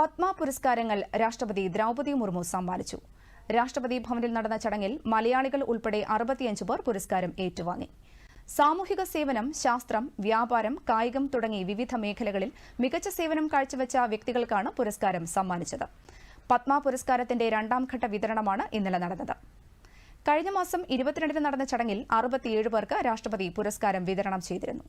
പത്മ പുരസ്കാരങ്ങൾ രാഷ്ട്രപതി ദ്രൗപദി മുർമു സമ്മാനിച്ചു. രാഷ്ട്രപതി ഭവനിൽ നടന്ന ചടങ്ങിൽ മലയാളികൾ ഉൾപ്പെടെ അറുപത്തിയഞ്ച് പേർ പുരസ്കാരം ഏറ്റുവാങ്ങി. സാമൂഹിക സേവനം ശാസ്ത്രം വ്യാപാരം കായികം തുടങ്ങി വിവിധ മേഖലകളിൽ മികച്ച സേവനം കാഴ്ചവെച്ച വ്യക്തികൾക്കാണ് പുരസ്കാരം സമ്മാനിച്ചത്. പത്മ പുരസ്കാരത്തിന്റെ രണ്ടാം ഘട്ട വിതരണമാണ് ഇന്നലെ നടന്നത്. കഴിഞ്ഞ മാസം ഇരുപത്തിരണ്ടിന് നടന്ന ചടങ്ങിൽ അറുപത്തിയേഴ് പേർക്ക് രാഷ്ട്രപതി പുരസ്കാരം വിതരണം ചെയ്തിരുന്നു.